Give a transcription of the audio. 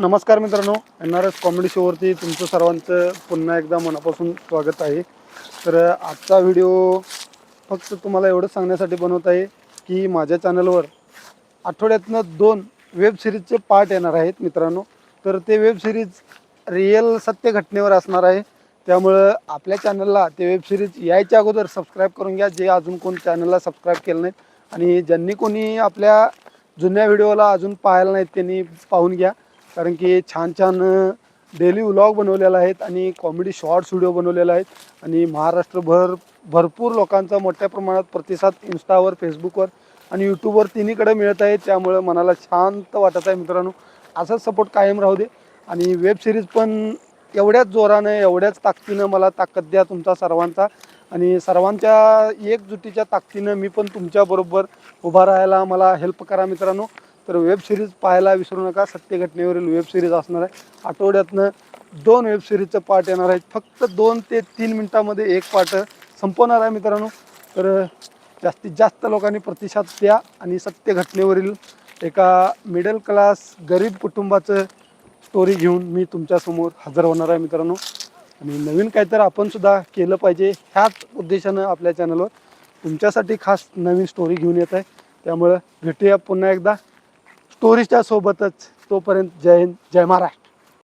नमस्कार मित्रांनो N R S comedy शोवरती तुमचं सर्वांचं पुन्हा एकदा मनापासून स्वागत आहे. तर आजचा व्हिडिओ फक्त तुम्हाला एवढंच सांगण्यासाठी बनवत आहे की माझ्या चॅनलवर आठवड्यातनं दोन वेब सिरीजचे पार्ट येणार आहेत मित्रांनो. तर ते वेब सिरीज रिअल सत्य घटनेवर असणार आहे. त्यामुळं आपल्या चॅनलला ते वेब सिरीज यायच्या अगोदर सबस्क्राईब करून घ्या. जे अजून कोण चॅनलला सबस्क्राईब केलं नाही आणि ज्यांनी कोणी आपल्या जुन्या व्हिडिओला अजून पाहायला नाहीत त्यांनी पाहून घ्या. कारण की छान छान डेली व्लॉग बनवलेला आहेत आणि कॉमेडी शॉर्ट्स व्हिडिओ बनवलेला आहेत. आणि महाराष्ट्रभर भरपूर लोकांचा मोठ्या प्रमाणात प्रतिसाद इन्स्टावर फेसबुकवर आणि यूट्यूबवर तिन्हीकडे मिळत आहे. त्यामुळं मनाला शांत वाटत आहे मित्रांनो. असाच सपोर्ट कायम राहू दे. आणि वेब सिरीज पण एवढ्याच जोरानं एवढ्याच ताकदीनं मला ताकद द्या तुमचा सर्वांचा. आणि सर्वांच्या एकजुटीच्या ताकदीनं मी पण तुमच्याबरोबर उभा राहायला मला हेल्प करा मित्रांनो. तर वेब सिरीज पाहायला विसरू नका. सत्यघटनेवरील वेब सिरीज असणार आहे. आठवड्यातनं दोन वेब सिरीजचं पार्ट येणार आहेत. फक्त दोन ते तीन मिनटामध्ये एक पार्ट संपवणार आहे मित्रांनो. तर जास्तीत जास्त लोकांनी प्रतिसाद द्या आणि सत्य घटनेवरील एका मिडल क्लास गरीब कुटुंबाचं स्टोरी घेऊन मी तुमच्यासमोर हजर होणार आहे मित्रांनो. आणि नवीन काहीतरी आपणसुद्धा केलं पाहिजे ह्याच उद्देशानं आपल्या चॅनलवर तुमच्यासाठी खास नवीन स्टोरी घेऊन येत आहे. त्यामुळं भेटूया पुन्हा एकदा. स्टोरीच्या सोबतच तोपर्यंत जय हिंद जय महाराष्ट्र.